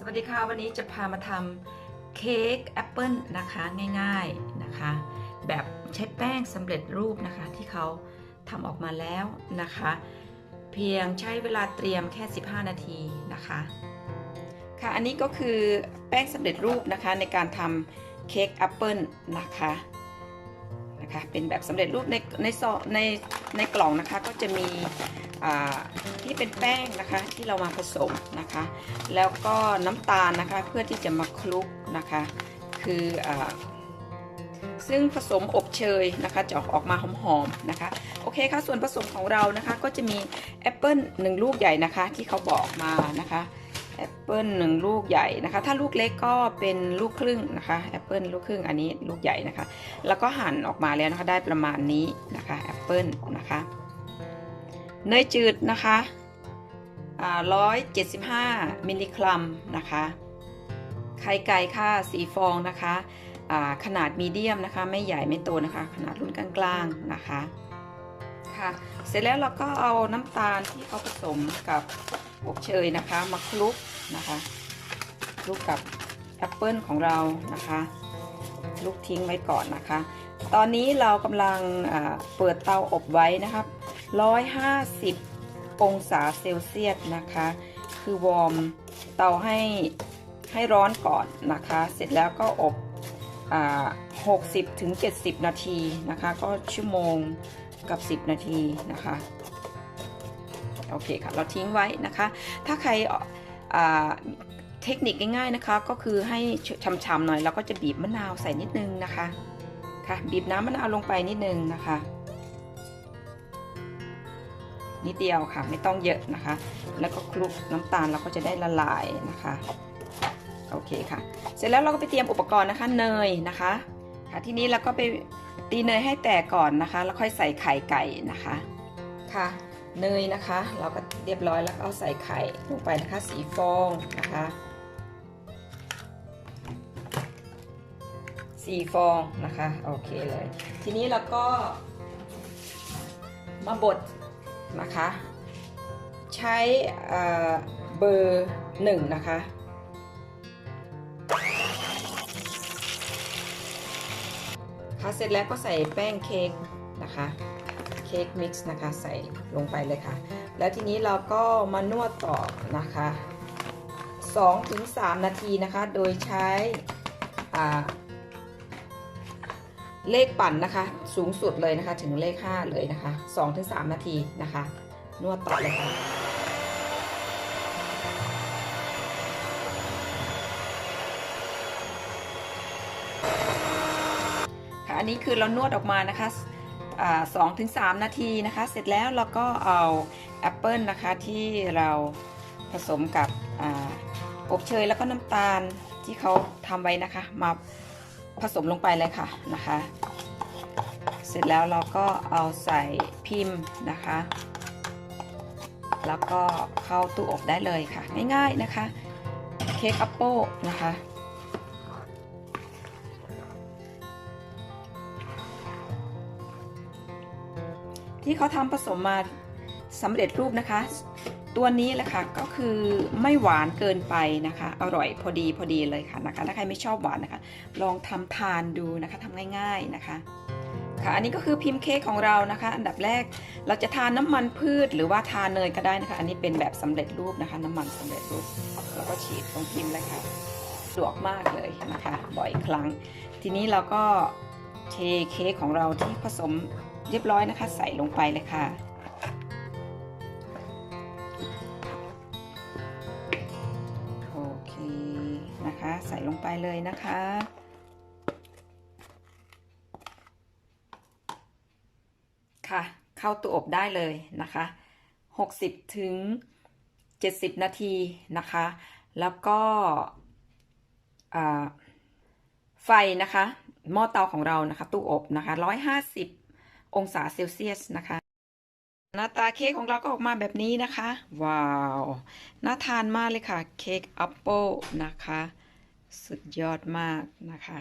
สวัสดีค่ะ วันนี้จะพามาทำเค้กแอปเปิลนะคะง่ายๆนะคะ แบบใช้แป้งสำเร็จรูปนะคะ ที่เขาทำออกมาแล้วนะคะ เพียงใช้เวลาเตรียมแค่ 15 นาทีนะคะ ค่ะอันนี้ก็คือแป้งสำเร็จรูปนะคะในการทำเค้กแอปเปิลนะคะ นะคะ เป็นแบบสำเร็จรูปในในซองในในกล่องนะคะก็จะมีที่เป็นแป้งนะคะที่เรามาผสมนะคะ แล้วก็น้ำตาลนะคะเพื่อที่จะมาคลุกนะคะ คืออซึ่งผสมอบเชยนะคะจะออกมาหอมๆนะคะ โอเคค่ะส่วนผสมของเรานะคะก็จะมีแอปเปิลหนึ่งลูกใหญ่นะคะที่เขาบอกมานะคะ แอปเปิลหนึ่งลูกใหญ่นะคะ ถ้าลูกเล็กก็เป็นลูกครึ่งนะคะแอปเปิลลูกครึ่งอันนี้ลูกใหญ่นะคะ แล้วก็หั่นออกมาแล้วนะคะได้ประมาณนี้นะคะแอปเปิลนะคะเนยจืดนะคะร้อยเจ็ดสิบห้ามิลลิกรัมนะคะไข่ไก่ค่ะสีฟองนะคะขนาดมีเดียมนะคะ ไม่ใหญ่ไม่โตนะคะ ขนาดรุ่นกลางๆนะคะ ค่ะ เสร็จแล้วเราก็เอาน้ำตาลที่เขาผสมกับอบเชยนะคะ มาคลุกนะคะคลุกกับแอปเปิลของเรานะคะลุกทิ้งไว้ก่อนนะคะ ตอนนี้เรากำลังเปิดเตาอบไว้นะครับ 150 องศาเซลเซียสนะคะ คือวอร์มเตาให้ให้ร้อนก่อนนะคะ เสร็จแล้วก็อบ 60ถึง70 นาทีนะคะ ก็ชั่วโมง กับ 10 นาทีนะคะโอเคค่ะเราทิ้งไว้นะคะ ถ้าใครเทคนิคง่ายๆนะคะ ก็คือให้ช่ำๆหน่อยเราก็จะบีบมะนาวใส่นิดนึงนะคะค่ะบีบน้ำมะนาวลงไปนิดนึงนะคะ นิดเดียวค่ะไม่ต้องเยอะนะคะ แล้วก็คลุกน้ำตาลเราก็จะได้ละลายนะคะโอเคค่ะ เสร็จแล้วเราก็ไปเตรียมอุปกรณ์นะคะเนยนะคะค่ะทีนี้เราก็ไป ตีเนยให้แตกก่อนนะคะ แล้วค่อยใส่ไข่ไก่นะคะค่ะ เนยนะคะ เราก็เรียบร้อยแล้วเอาใส่ไข่ลงไปนะคะสีฟองนะคะสีฟองนะคะโอเคเลย ทีนี้เราก็มาบดนะคะ ใช้เบอร์หนึ่งนะคะ ค่ะเสร็จแล้วก็ใส่แป้งเค้กนะคะเค้กมิกซ์นะคะใส่ลงไปเลยค่ะ แล้วทีนี้เราก็มานวดต่อนะคะ2-3 นาทีนะคะ โดยใช้เลขปั่นนะคะสูงสุดเลยนะคะถึงเลข 5 เลยนะคะ2-3 นาทีนะคะ นวดต่อเลยค่ะ อันนี้คือเรานวดออกมานะคะสองถึงสามนาทีนะคะ เสร็จแล้วเราก็เอาแอปเปิลนะคะที่เราผสมกับอบเชยแล้วก็น้ำตาลที่เขาทำไว้นะคะ มาผสมลงไปเลยค่ะนะคะ เสร็จแล้วเราก็เอาใส่พิมพ์นะคะ แล้วก็เข้าตู้อบได้เลยค่ะ ง่ายๆนะคะ เค้กอัปเปิลนะคะ ที่เขาทำผสมมาสำเร็จรูปนะคะ ตัวนี้แหละค่ะก็คือไม่หวานเกินไปนะคะ อร่อยพอดีพอดีเลยค่ะนะคะ ถ้าใครไม่ชอบหวานนะคะ ลองทำทานดูนะคะทำง่ายๆนะคะค่ะอันนี้ก็คือพิมพ์เค้กของเรานะคะ อันดับแรกเราจะทานน้ำมันพืชหรือว่าทานเนยก็ได้นะคะ อันนี้เป็นแบบสำเร็จรูปนะคะ น้ำมันสำเร็จรูปแล้วก็ฉีดตรงพิมพ์เลยค่ะสะดวกมากเลยนะคะ บ่อยครั้ง ทีนี้เราก็เทเค้กของเราที่ผสม เรียบร้อยนะคะ ใส่ลงไปเลยค่ะ โอเคนะคะ ใส่ลงไปเลยนะคะค่ะ เข้าตู้อบได้เลยนะคะ 60 ถึง 70 นาทีนะคะ แล้วก็ไฟนะคะ หม้อเตาของเรานะคะ ตู้อบนะคะ 150 องศาเซลเซียสนะคะ หน้าตาเค้กของเราก็ออกมาแบบนี้นะคะ ว้าว น่าทานมากเลยค่ะ เค้กแอปเปิลนะคะ สุดยอดมากนะคะ